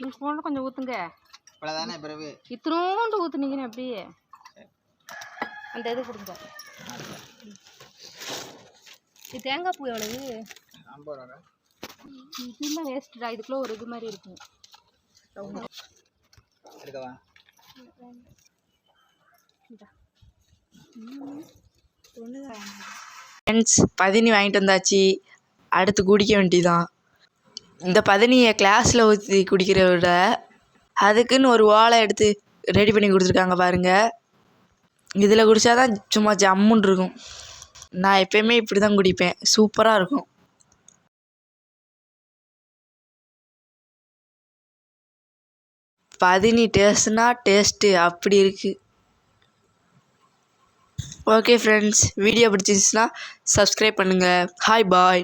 இத்தனோண்டு கொஞ்சம் ஊற்றுங்க இவ்வளோதானே பிறகு இத்தனோண்டு ஊற்றுனீங்கன்னு அப்படியே. அந்த இது கொடுங்க. இது தேங்காய் பூ எவ்வளவு? இதெல்லாம் வேஸ்ட்டுடா இதுக்குள்ள ஒரு இது மாதிரி இருக்கும். இருக்கவா ஃப்ரெண்ட்ஸ் பதினி வாங்கிட்டு வந்தாச்சு. அடுத்து குடிக்க வேண்டியதான் இந்த பதனியை கிளாஸில் ஊற்றி குடிக்கிறத விட அதுக்குன்னு ஒரு ஓலை எடுத்து ரெடி பண்ணி கொடுத்துருக்காங்க பாருங்கள் இதில் குடித்தா தான் சும்மா ஜம்முன்னு இருக்கும். நான் எப்பயுமே இப்படி தான் குடிப்பேன். சூப்பராக இருக்கும். பதினி டேஸ்ட்னா டேஸ்ட்டு. அப்படி இருக்குது ஓகே ஃப்ரெண்ட்ஸ் வீடியோ பிடிச்சிருந்துச்சுன்னா சப்ஸ்கிரைப் பண்ணுங்கள் ஹாய் பாய்